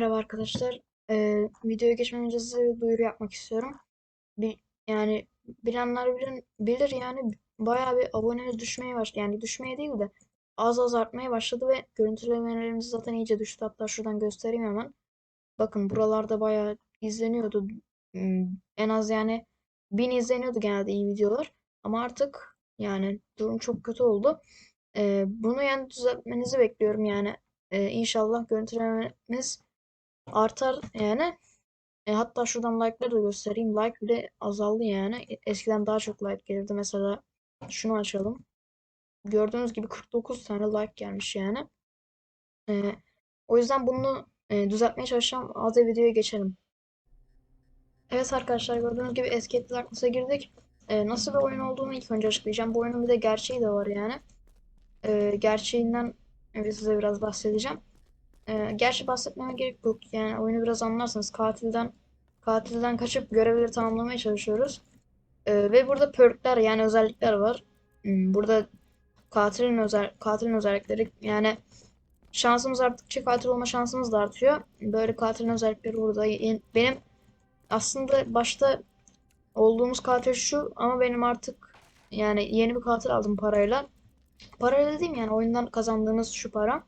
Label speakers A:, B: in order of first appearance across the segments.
A: Merhaba arkadaşlar. Ee, videoya geçmeden önce size bir duyuru yapmak istiyorum. Bir, yani bilenler bilir, bilir yani bayağı bir abone düşmeye başladı. Yani düşmeye değil de az az artmaya başladı ve görüntülemelerimiz zaten iyice düştü. Hatta şuradan göstereyim hemen. Bakın buralarda bayağı izleniyordu. Hmm, En az yani 1000 izleniyordu genelde iyi videolar. Ama artık yani durum çok kötü oldu. Ee, bunu yani düzeltmenizi bekliyorum yani. Ee, inşallah görüntülememiz artar yani. E, hatta şuradan like'ları da göstereyim. Like bile azaldı yani. E, Eskiden daha çok like gelirdi. Mesela şunu açalım. Gördüğünüz gibi 49 tane like gelmiş yani. E, o yüzden bunu e, düzeltmeye çalışacağım. Hadi videoya geçelim. Evet arkadaşlar gördüğünüz gibi Escape Darkness'a girdik. E, nasıl bir oyun olduğunu ilk önce açıklayacağım. Bu oyunun bir de gerçeği de var yani. E, gerçeğinden size biraz bahsedeceğim. Ee, gerçi bahsetmeme gerek yok. Yani oyunu biraz anlarsınız. Katilden katilden kaçıp görevleri tamamlamaya çalışıyoruz. Ee, ve burada perkler yani özellikler var. Hmm, Burada katilin özel katilin özellikleri yani şansımız arttıkça katil olma şansımız da artıyor. Böyle katilin özellikleri burada. Benim aslında başta olduğumuz katil şu ama benim artık yani yeni bir katil aldım parayla. Parayla dediğim yani oyundan kazandığımız şu para.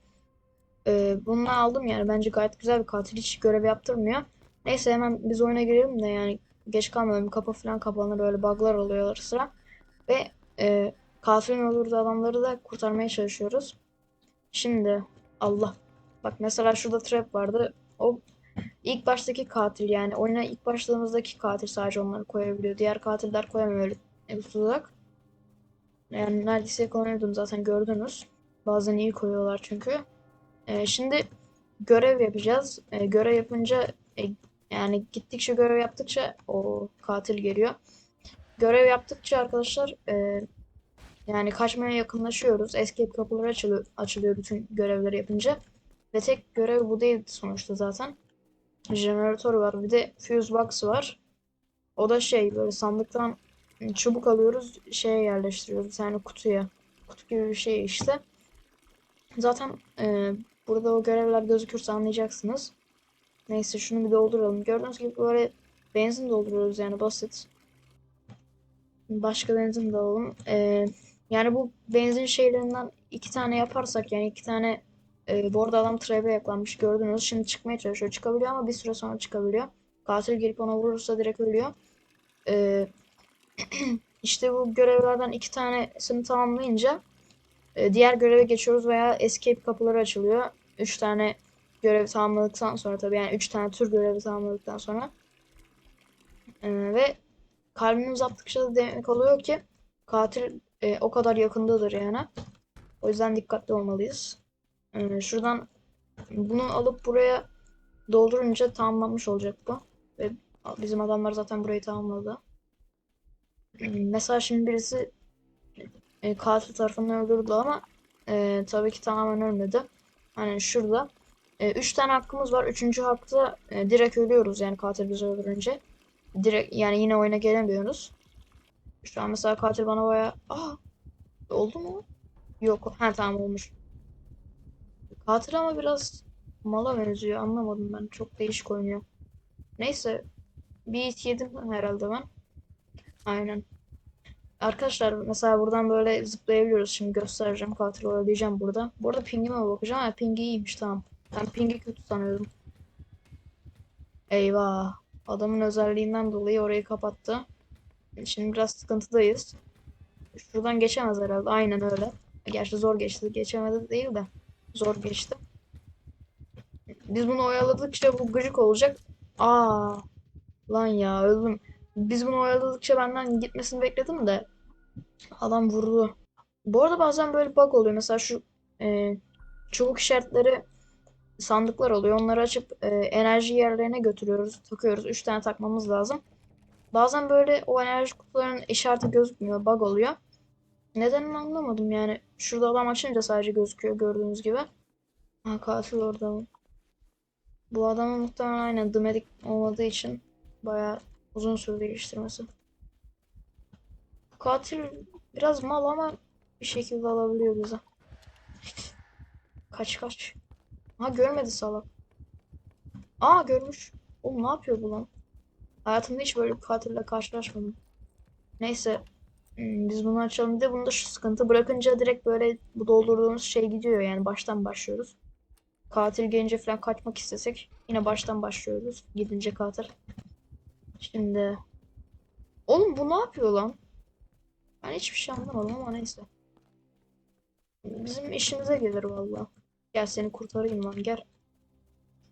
A: Ee, bunu aldım yani bence gayet güzel bir katil hiç görev yaptırmıyor. Neyse hemen biz oyuna girelim de yani geç kalmayalım kapı falan kapanır böyle bug'lar oluyor sıra. Ve e, katilin öldürdüğü adamları da kurtarmaya çalışıyoruz. Şimdi Allah bak mesela şurada trap vardı. O ilk baştaki katil yani oyuna ilk başladığımızdaki katil sadece onları koyabiliyor. Diğer katiller koyamıyor tuzak. Yani neredeyse yakalanıyordum zaten gördünüz. Bazen iyi koyuyorlar çünkü. Ee, şimdi görev yapacağız. Ee, görev yapınca e, yani gittikçe görev yaptıkça o katil geliyor. Görev yaptıkça arkadaşlar e, yani kaçmaya yakınlaşıyoruz. Escape kapıları açılıyor, açılıyor bütün görevleri yapınca. Ve tek görev bu değil sonuçta zaten. Jeneratör var. Bir de fuse box var. O da şey böyle sandıktan çubuk alıyoruz şeye yerleştiriyoruz tane kutuya. Kutu gibi bir şey işte. Zaten e, burada o görevler gözükürse anlayacaksınız. Neyse şunu bir dolduralım. Gördüğünüz gibi böyle benzin dolduruyoruz yani basit. Başka benzin de alalım. E, yani bu benzin şeylerinden iki tane yaparsak yani iki tane e, bu arada adam trap'e yaklanmış gördünüz. Şimdi çıkmaya çalışıyor. Çıkabiliyor ama bir süre sonra çıkabiliyor. Katil gelip ona vurursa direkt ölüyor. E, işte bu görevlerden iki tanesini tamamlayınca e, diğer göreve geçiyoruz veya escape kapıları açılıyor. Üç tane görevi tamamladıktan sonra tabii yani üç tane tür görevi tamamladıktan sonra. E, ve kalbimiz attıkça da demek oluyor ki katil e, o kadar yakındadır yani. O yüzden dikkatli olmalıyız. E, şuradan bunu alıp buraya doldurunca tamamlanmış olacak bu. Ve bizim adamlar zaten burayı tamamladı. E, Mesela şimdi birisi e, katil tarafından öldürdü ama e, tabii ki tamamen ölmedi. Hani şurada. E, üç tane hakkımız var. Üçüncü hakta e, direkt ölüyoruz yani katil bizi öldürünce. Direkt yani yine oyuna gelemiyoruz. Şu an mesela katil bana baya... Aa! Oldu mu? Yok. Ha tamam olmuş. Katil ama biraz mala benziyor. Anlamadım ben. Çok değişik oynuyor. Neyse. Bir hit yedim herhalde ben. Aynen. Arkadaşlar mesela buradan böyle zıplayabiliyoruz. Şimdi göstereceğim. Katil oyalayacağım burada. Bu arada pingime bakacağım. Ha, pingi iyiymiş tamam. Ben pingi kötü sanıyordum. Eyvah. Adamın özelliğinden dolayı orayı kapattı. Şimdi biraz sıkıntıdayız. Şuradan geçemez herhalde. Aynen öyle. Gerçi zor geçti. Geçemedi değil de. Zor geçti. Biz bunu oyaladıkça bu gıcık olacak. Aa, lan ya öldüm. Biz bunu oyaladıkça benden gitmesini bekledim de adam vurdu. Bu arada bazen böyle bug oluyor. Mesela şu e, çubuk işaretleri sandıklar oluyor. Onları açıp e, enerji yerlerine götürüyoruz. Takıyoruz. 3 tane takmamız lazım. Bazen böyle o enerji kutularının işareti gözükmüyor. Bug oluyor. Nedenini anlamadım yani. Şurada adam açınca sadece gözüküyor gördüğünüz gibi. Ha katil orada. Bu adamın muhtemelen aynen dımedik olmadığı için bayağı uzun sürdü geliştirmesi. Katil biraz mal ama bir şekilde alabiliyor bizi. Kaç kaç. Ha görmedi salak. Aa görmüş. Oğlum ne yapıyor bu lan? Hayatımda hiç böyle bir katille karşılaşmadım. Neyse. hmm, Biz bunu açalım. Bir de bunda şu sıkıntı. Bırakınca direkt böyle bu doldurduğumuz şey gidiyor. Yani baştan başlıyoruz. Katil gelince falan kaçmak istesek yine baştan başlıyoruz. Gidince katil. Şimdi. Oğlum bu ne yapıyor lan? Ben hiçbir şey anlamadım ama neyse. Bizim işimize gelir valla. Gel seni kurtarayım lan gel.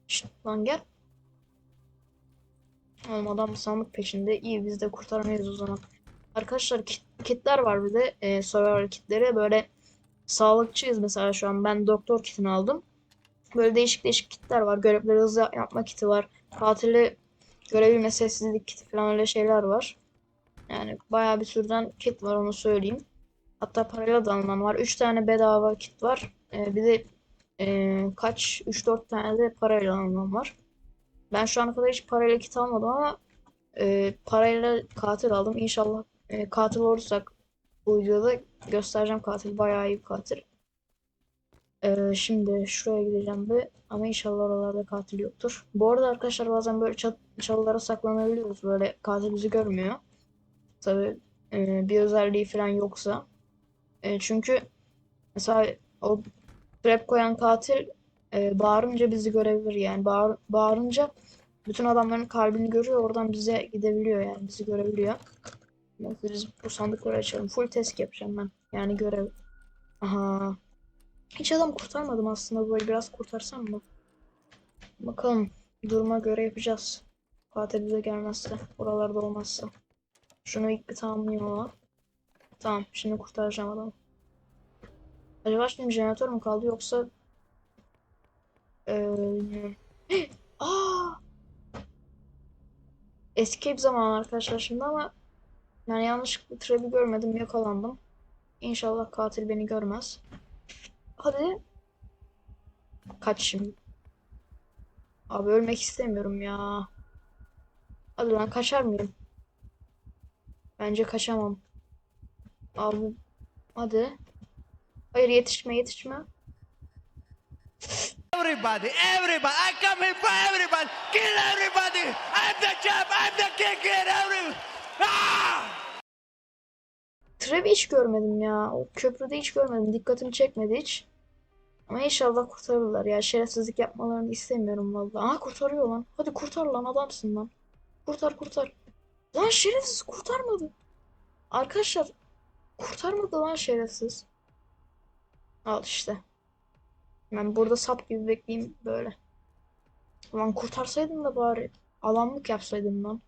A: Şşt lan gel. Oğlum adam sandık peşinde. İyi biz de kurtaramayız o zaman. Arkadaşlar kit, kitler var bir de. E, survival kitleri. Böyle sağlıkçıyız mesela şu an. Ben doktor kitini aldım. Böyle değişik değişik kitler var. Görevleri hızlı yapma kiti var. Katili görebilme sessizlik kiti falan öyle şeyler var. Yani bayağı bir türden kit var onu söyleyeyim. Hatta parayla da alınan var. 3 tane bedava kit var. E, bir de e, kaç 3-4 tane de parayla alınan var. Ben şu ana kadar hiç parayla kit almadım ama e, parayla katil aldım. İnşallah e, katil olursak bu videoda göstereceğim katil. Bayağı iyi bir katil. E, şimdi şuraya gideceğim bir ama inşallah oralarda katil yoktur. Bu arada arkadaşlar bazen böyle çat çalılara saklanabiliyoruz. Böyle katil bizi görmüyor. Tabii e, bir özelliği falan yoksa. E, çünkü mesela o trap koyan katil e, bağırınca bizi görebilir yani. Bağır, bağırınca bütün adamların kalbini görüyor. Oradan bize gidebiliyor yani. Bizi görebiliyor. Neyse biz bu sandıkları açalım. Full test yapacağım ben. Yani görev. Aha. Hiç adam kurtarmadım aslında. Böyle biraz kurtarsam mı? Bakalım. Duruma göre yapacağız. Katil bize gelmezse. Oralarda olmazsa. Şunu ilk bir tamamlayayım ama. Tamam. Şimdi kurtaracağım adamı. Acaba şimdi jeneratör mü kaldı yoksa ee... Aa! Escape zamanı arkadaşlar şimdi ama yani yanlışlıkla trap'i görmedim yakalandım. İnşallah katil beni görmez. Hadi. Kaç şimdi. Abi ölmek istemiyorum ya. Hadi lan kaçar mıyım? Bence kaçamam. Abi hadi. Hayır yetişme yetişme.
B: Everybody, everybody, I come here for everybody. Kill everybody. I'm the champ. I'm the king. Kill everybody. Ah!
A: Trap'i hiç görmedim ya. O köprüde hiç görmedim. Dikkatimi çekmedi hiç. Ama inşallah kurtarırlar ya. Şerefsizlik yapmalarını istemiyorum vallahi. Aha kurtarıyor lan. Hadi kurtar lan adamsın lan. Kurtar kurtar. Lan şerefsiz kurtarmadı. Arkadaşlar kurtarmadı lan şerefsiz. Al işte. Ben burada sap gibi bekleyeyim böyle. Lan kurtarsaydın da bari alanlık yapsaydın lan.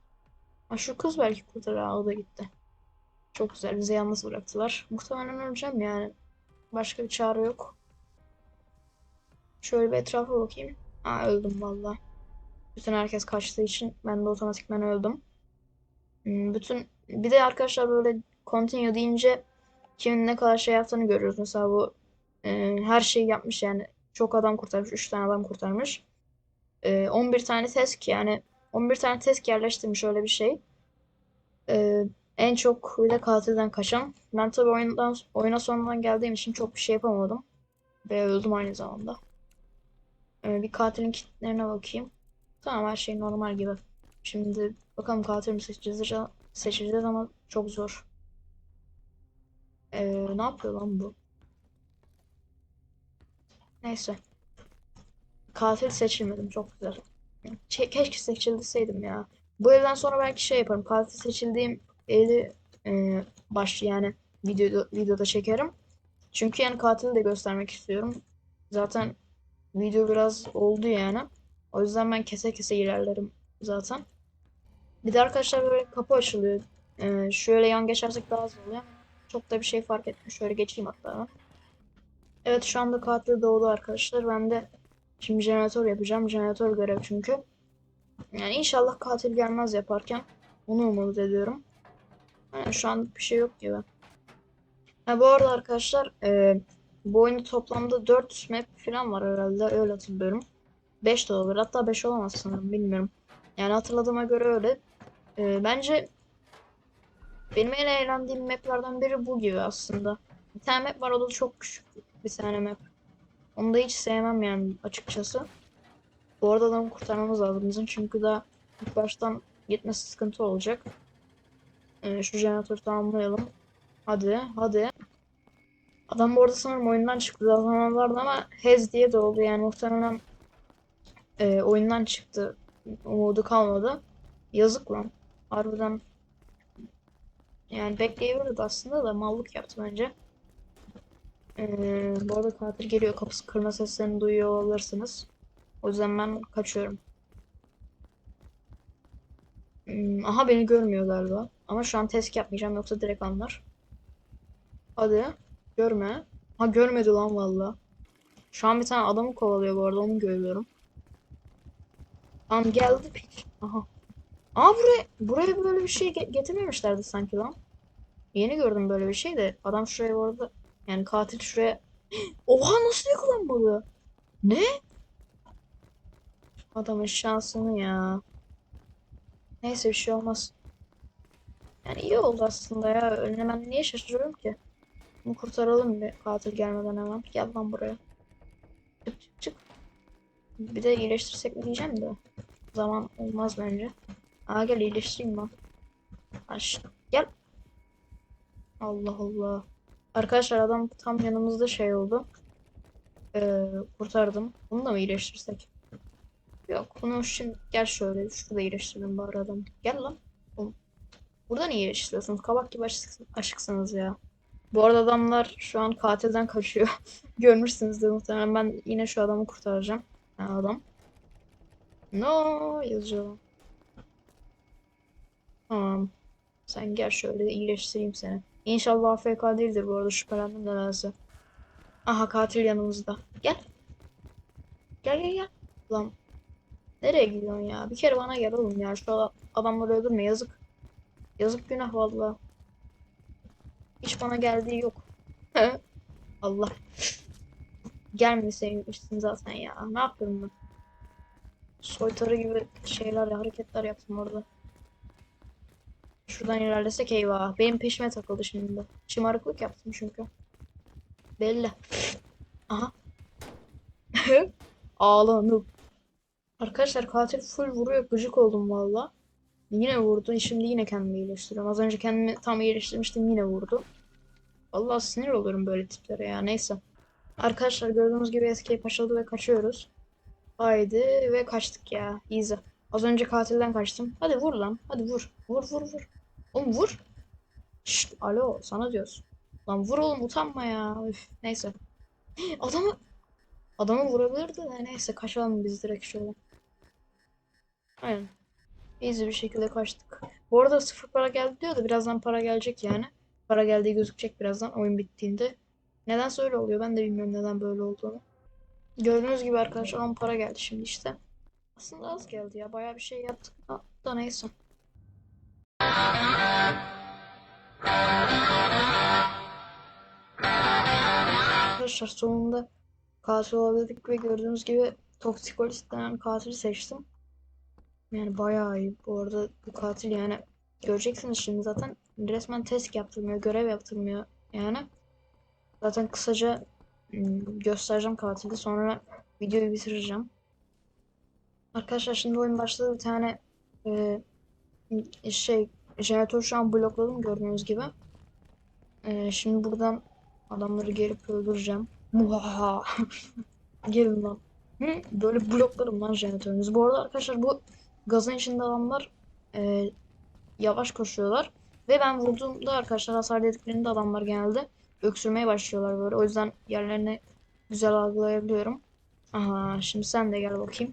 A: Ha şu kız belki kurtarır. O da gitti. Çok güzel. Bizi yalnız bıraktılar. Muhtemelen öleceğim yani. Başka bir çare yok. Şöyle bir etrafa bakayım. Aa öldüm valla. Bütün herkes kaçtığı için ben de otomatikman öldüm. Hmm, Bütün bir de arkadaşlar böyle continue deyince kimin ne kadar şey yaptığını görüyoruz. Mesela bu e, her şeyi yapmış yani. Çok adam kurtarmış. 3 tane adam kurtarmış. E, 11 tane test yani 11 tane test yerleştirmiş öyle bir şey. E, en çok bir de katilden kaçan. Ben tabii oyundan, oyuna sonradan geldiğim için çok bir şey yapamadım. Ve öldüm aynı zamanda. Ee, bir katilin kitlerine bakayım. Tamam her şey normal gibi. Şimdi bakalım katil mi seçeceğiz, seçeceğiz ama çok zor. Ee, ne yapıyor lan bu? Neyse. Katil seçilmedim çok güzel. Çe- keşke seçilseydim ya. Bu evden sonra belki şey yaparım. Katil seçildiğim eli e, baş yani videoda, videoda çekerim. Çünkü yani katili de göstermek istiyorum. Zaten video biraz oldu yani. O yüzden ben kese kese ilerlerim zaten. Bir de arkadaşlar böyle kapı açılıyor. Ee, şöyle yan geçersek daha hızlı oluyor. Çok da bir şey fark etmiyor. Şöyle geçeyim hatta. Evet şu anda katil doğdu arkadaşlar. Ben de şimdi jeneratör yapacağım. Jeneratör görev çünkü. Yani inşallah katil gelmez yaparken. Onu umut ediyorum. Yani şu an bir şey yok gibi. Ha, bu arada arkadaşlar e, bu oyunda toplamda 4 map falan var herhalde öyle hatırlıyorum. 5 de olabilir hatta 5 olamaz sanırım bilmiyorum. Yani hatırladığıma göre öyle. E, bence benim en eğlendiğim maplerden biri bu gibi aslında. Bir tane map var o da çok küçük bir tane map. Onu da hiç sevmem yani açıkçası. Bu arada adamı kurtarmamız lazım bizim çünkü daha ilk baştan gitmesi sıkıntı olacak. Ee, şu jeneratörü tamamlayalım. Hadi, hadi. Adam bu arada sanırım oyundan çıktı daha zamanlarda ama Hez diye de oldu yani muhtemelen e, oyundan çıktı. Umudu kalmadı. Yazık lan. Harbiden yani bekleyebilirdi aslında da mallık yaptı bence. Ee, bu arada katil geliyor. Kapısı kırma seslerini duyuyor olabilirsiniz. O yüzden ben kaçıyorum. Hmm, aha beni görmüyor galiba. Ama şu an test yapmayacağım yoksa direkt anlar. Hadi. Görme. Ha görmedi lan valla. Şu an bir tane adamı kovalıyor bu arada onu görüyorum. Tamam geldi piç. Aha. Aa buraya buraya böyle bir şey ge- getirmemişlerdi sanki lan. Yeni gördüm böyle bir şey de adam şuraya bu arada yani katil şuraya Oha nasıl yakalanmadı? Ne? Adamın şansını ya. Neyse bir şey olmaz. Yani iyi oldu aslında ya. Önüne ben niye şaşırıyorum ki? Bunu kurtaralım bir katil gelmeden hemen. Gel lan buraya. Çık çık çık. Bir de iyileştirsek mi diyeceğim de. Zaman olmaz bence. Aa gel iyileştireyim ben. Aş gel. Allah Allah. Arkadaşlar adam tam yanımızda şey oldu. Ee, kurtardım. Bunu da mı iyileştirsek? Yok bunu şimdi gel şöyle şurada iyileştirelim bari adamı. Gel lan. Oğlum, Buradan iyileştiriyorsunuz. Kabak gibi aşık, aşıksınız ya. Bu arada adamlar şu an katilden kaçıyor. Görmüşsünüzdür muhtemelen. Ben yine şu adamı kurtaracağım. Ha, adam. No yazıyor. Tamam. Sen gel şöyle iyileştireyim seni. İnşallah AFK değildir bu arada şüphelendim de nedense. Aha katil yanımızda. Gel. Gel gel gel. Lan. Nereye gidiyorsun ya? Bir kere bana gel oğlum ya. Şu ada- adamları öldürme yazık. Yazık günah valla. Hiç bana geldiği yok. Allah. Gelmeseymişsin zaten ya. Ne yapıyorum ben? Soytarı gibi şeyler, hareketler yaptım orada. Şuradan ilerlesek eyvah. Benim peşime takıldı şimdi. Şımarıklık yaptım çünkü. Belli. Aha. Ağlanıp. Arkadaşlar katil full vuruyor. Gıcık oldum valla. Yine vurdu. Şimdi yine kendimi iyileştiriyorum. Az önce kendimi tam iyileştirmiştim. Yine vurdu. Vallahi sinir oluyorum böyle tiplere ya. Neyse. Arkadaşlar gördüğünüz gibi escape açıldı ve kaçıyoruz. Haydi ve kaçtık ya. Easy. Az önce katilden kaçtım. Hadi vur lan. Hadi vur. Vur vur vur. Oğlum vur. Şşt, alo sana diyoruz. Lan vur oğlum utanma ya. Üf, neyse. Adamı adamı vurabilirdi de neyse kaçalım biz direkt şöyle. Aynen. Easy bir şekilde kaçtık. Bu arada sıfır para geldi diyor da birazdan para gelecek yani. Para geldiği gözükecek birazdan oyun bittiğinde. Nedense öyle oluyor. Ben de bilmiyorum neden böyle olduğunu. Gördüğünüz gibi arkadaşlar 10 para geldi şimdi işte. Aslında az geldi ya. Bayağı bir şey yaptık da neyse. Arkadaşlar sonunda katil olabildik ve gördüğünüz gibi Toxicolist denen katili seçtim. Yani bayağı iyi. Bu arada bu katil yani göreceksiniz şimdi zaten resmen test yaptırmıyor, görev yaptırmıyor yani. Zaten kısaca ım, göstereceğim katili sonra videoyu bitireceğim. Arkadaşlar şimdi oyun başladı bir tane e, şey jeneratör şu an blokladım gördüğünüz gibi. E, şimdi buradan adamları gelip öldüreceğim. Muhaha. Gelin lan. Böyle bloklarım lan jeneratörünüzü. Bu arada arkadaşlar bu gazın içinde adamlar e, yavaş koşuyorlar. Ve ben vurduğumda arkadaşlar hasar dediklerinde adamlar genelde öksürmeye başlıyorlar böyle. O yüzden yerlerini güzel algılayabiliyorum. Aha şimdi sen de gel bakayım.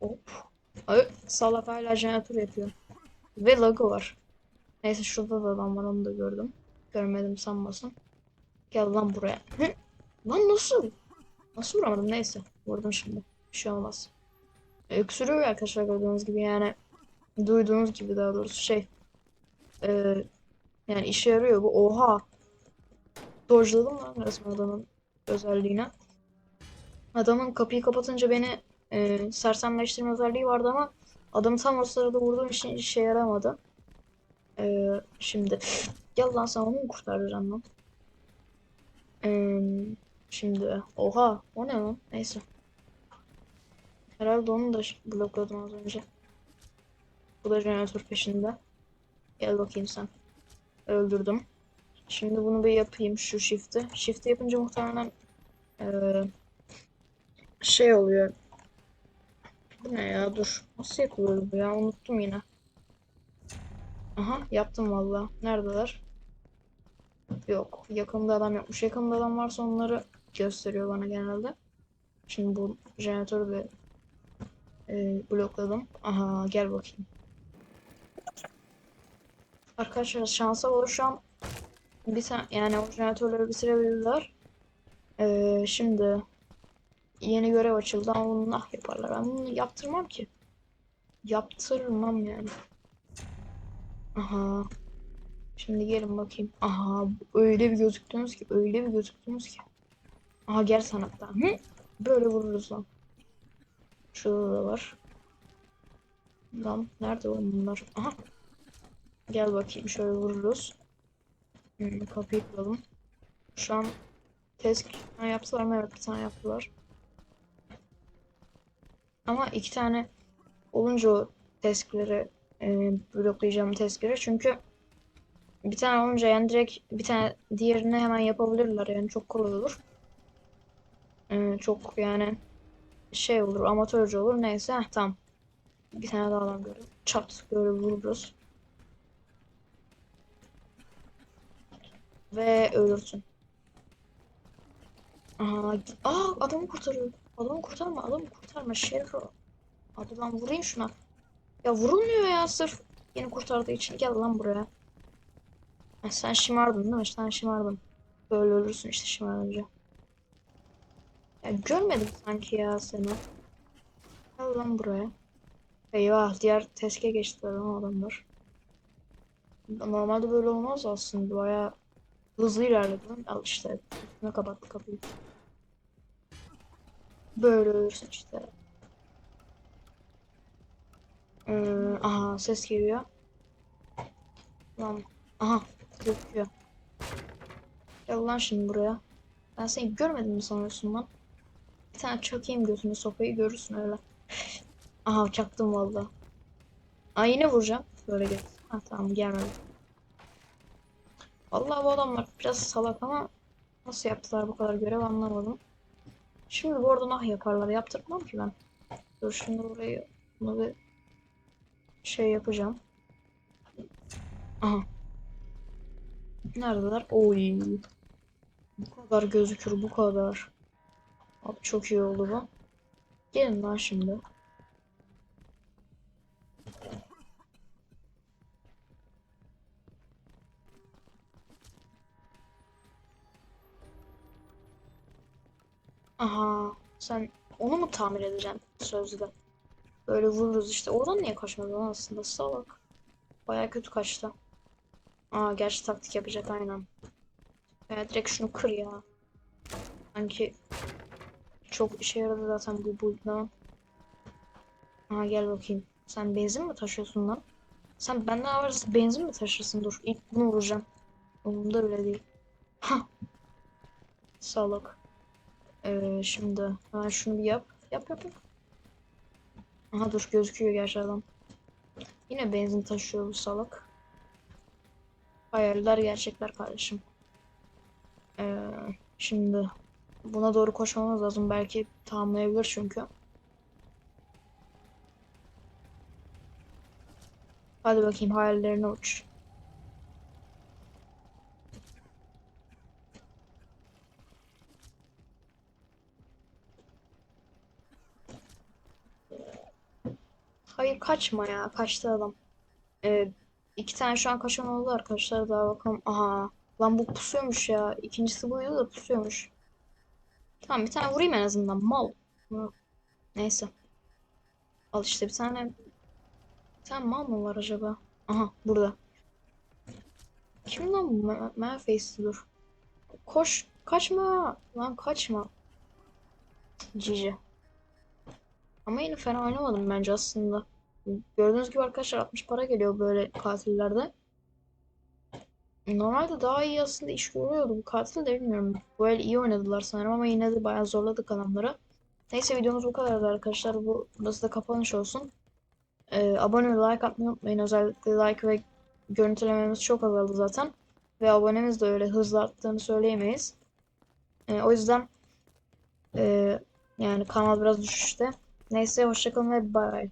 A: Hop. Ay, salak hala jeneratör yapıyor. Ve lagı var. Neyse şurada da adam var onu da gördüm. Görmedim sanmasın. Gel lan buraya. Hı? Lan nasıl? Nasıl vuramadım? Neyse. Vurdum şimdi. Bir şey olmaz. Öksürüyor arkadaşlar gördüğünüz gibi yani. Duyduğunuz gibi daha doğrusu şey. Ee, yani işe yarıyor bu. Oha. Dodge'ladım lan resmen adamın özelliğine. Adamın kapıyı kapatınca beni e, sersemleştirme özelliği vardı ama adamı tam o sırada vurduğum için işe yaramadı. E, şimdi gel lan sen onu mu kurtaracaksın lan? E, şimdi oha o ne lan? Neyse. Herhalde onu da blokladım az önce. Bu da jeneratör peşinde. Gel bakayım sen. Öldürdüm. Şimdi bunu bir yapayım şu shift'i. Shift'i yapınca muhtemelen eee, şey oluyor. Bu ne ya dur. Nasıl yapılıyor bu ya unuttum yine. Aha yaptım valla. Neredeler? Yok. Yakında adam yokmuş. Yakında adam varsa onları gösteriyor bana genelde. Şimdi bu jeneratörü bir e, blokladım. Aha gel bakayım. Arkadaşlar şansa olur şu an bir tane yani o jeneratörleri bitirebilirler. Ee, şimdi yeni görev açıldı ama bunu nah yaparlar. Ben bunu yaptırmam ki. Yaptırmam yani. Aha. Şimdi gelin bakayım. Aha öyle bir gözüktünüz ki öyle bir gözüktünüz ki. Aha gel sanattan. Hı? Böyle vururuz lan. Şurada da var. Lan nerede oğlum bunlar? Aha. Gel bakayım şöyle vururuz. Hmm, kapıyı kıralım. Şu an test yaptılar mı? Evet bir tane yaptılar. Ama iki tane olunca o testleri e, bloklayacağım testleri çünkü bir tane olunca yani direkt bir tane diğerini hemen yapabilirler yani çok kolay olur. E, çok yani şey olur amatörce olur neyse heh, tamam. Bir tane daha adam görelim. Çat böyle vururuz. Ve ölürsün. Aha, aa adamı kurtarıyor. Adamı kurtarma, adamı kurtarma. Şerif o. Hadi lan vurayım şuna. Ya vurulmuyor ya sırf yeni kurtardığı için. Gel lan buraya. Ha, sen şımardın değil mi? Sen şımardın. Böyle ölürsün işte şımarınca. Ya görmedim sanki ya seni. Gel lan buraya. Eyvah diğer teske geçtiler lan adamlar. Normalde böyle olmaz aslında. Bayağı hızlı ilerledi lan. Al işte. Üstüne kapattı kapıyı. Böyle ölürsün işte. Ee, aha ses geliyor. Lan. Aha gözüküyor. Gel lan şimdi buraya. Ben seni görmedim mi sanıyorsun lan? Bir tane çakayım gözüne sopayı görürsün öyle. Aha çaktım valla. Aa yine vuracağım. Böyle gel. Ha tamam gelmedi. Vallahi bu adamlar biraz salak ama nasıl yaptılar bu kadar görev anlamadım. Şimdi bu arada nah yaparlar. Yaptırmam ki ben. Dur şimdi burayı bunu bir şey yapacağım. Aha. Neredeler? Oy. Bu kadar gözükür bu kadar. Abi çok iyi oldu bu. Gelin lan şimdi. Aha, sen onu mu tamir edeceksin sözde? Böyle vururuz işte. Oradan niye kaçmadın lan aslında? Salak. Baya kötü kaçtı. Aa, gerçi taktik yapacak aynen. Ya direkt şunu kır ya. Sanki çok işe yaradı zaten bu build'den. Aa gel bakayım. Sen benzin mi taşıyorsun lan? Sen benden habersiz benzin mi taşırsın? Dur ilk bunu vuracağım. Umurumda bile değil. Ha. Salak. Ee, şimdi hemen şunu bir yap. Yap yap yap. Aha dur gözüküyor gerçi adam. Yine benzin taşıyor bu salak. Hayaller gerçekler kardeşim. Ee, şimdi buna doğru koşmamız lazım. Belki tamamlayabilir çünkü. Hadi bakayım hayallerine uç. Hayır kaçma ya. Kaçtı adam. Ee, iki tane şu an kaçan oldu arkadaşlar. Daha bakalım. Aha. Lan bu pusuyormuş ya. İkincisi buydu da pusuyormuş. Tamam bir tane vurayım en azından. Mal. Neyse. Al işte bir tane. Bir tane mal mı var acaba? Aha burada. Kim lan bu? Ma- Manface'li dur. Koş. Kaçma. Lan kaçma. Cici. Ama yine fena oynamadım bence aslında. Gördüğünüz gibi arkadaşlar 60 para geliyor böyle katillerde. Normalde daha iyi aslında iş görüyordu bu katil de bilmiyorum. Bu el iyi oynadılar sanırım ama yine de bayağı zorladık adamları. Neyse videomuz bu kadardı arkadaşlar. Bu burası da kapanış olsun. Ee, abone ve like atmayı unutmayın. Özellikle like ve görüntülememiz çok azaldı zaten. Ve abonemiz de öyle hızlı arttığını söyleyemeyiz. Ee, o yüzden e, yani kanal biraz düşüşte. Neyse hoşçakalın ve bay bay.